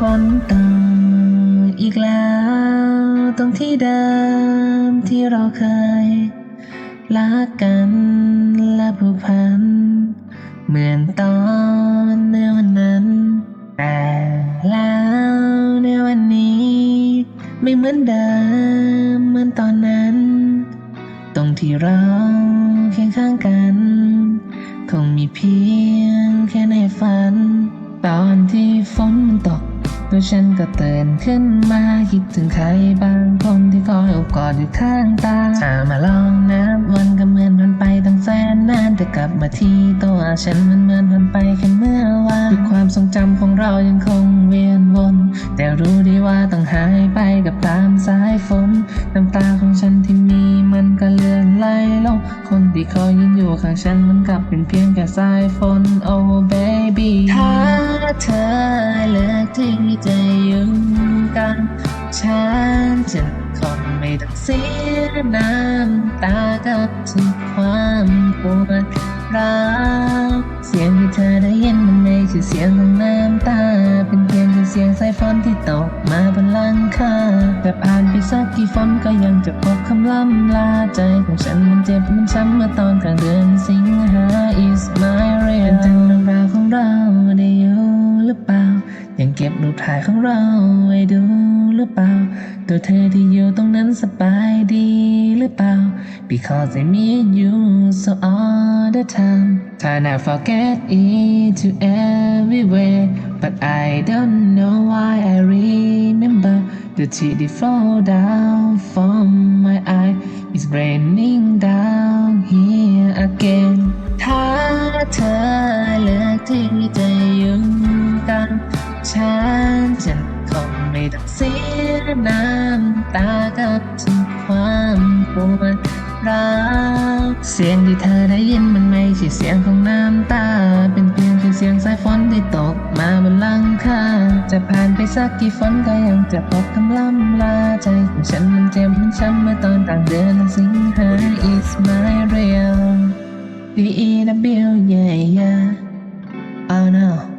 คนต่ำอีกแล้วตรงที่เดิมที่เราเคยรักกันและผูกพัน เหมือนตอนในวันนั้น แต่แล้วในวันนี้ ไม่เหมือนเดิมเหมือนตอนนั้น ตรงที่เราเคียงข้างกัน คงมีเพียงแค่ในฝัน ที่ฝนมันตกตัวฉันก็เตื่นขึ้นมาคิดถึงใครบางคนที่คอยอบกอดอยู่ข้างตาถ้ามาลองนับวันก็เหมือนมันไปตั้งแสนนานแต่กลับมาที่ตัวฉันมันเหมือนมันไปแค่เมื่อวานความทรงจำของเรายังคงเวียนวน แต่รู้ดีว่าต้องหายไปกับตามสายฝนน้ำตาของฉันที่ คนที่คอยยืนอยู่ข้างฉันมันกลับเป็นเพียงแค่สายฝน oh baby ถ้าเธอเลือกที่จะอยู่กัน ฉันจะคงไม่ต้องเสียน้ำตากับทุกความปวดร้าวเสียงที่เธอได้ยินมันไม่ใช่เสียงของน้ำตา เป็นเพียงแค่เสียงสายฝนที่ตก ลังคาแต่ผ่านไปสักกี่ฝนก็ยังจะพบคำล่ำลาใจของฉันมันเจ็บมันช้ำเมื่อตอนกลางเดือนสิงหา is my real เป็นถึงเรื่องราวของเราได้อยู่หรือเปล่า ยังเก็บรูปถ่ายของเราไว้ดูหรือเปล่า ตัวเธอที่อยู่ตรงนั้นสบายดีหรือเปล่า Because I miss you so all the time Try not forget it to everywhere But I tear did fall down from my eye It's raining down here again ถ้าเธอเลือกที่จะอยู่กัน ฉันจะคงไม่ต้องเสียน้ำตากับทุกความปวดร้าวเสียงที่เธอได้ยินมันไม่ใช่เสียงของน้ำตา เป็นเพียงแค่เสียงสายฝนที่ตกมาบนหลังคา จะผ่านไปสักกี่ฝนก็ยังจะพบคำล่ำลาใจของฉันมันเจ็บมันช้ำเมื่อตอนกลางเดือนสิงหา is my real D E W yeah yeah oh no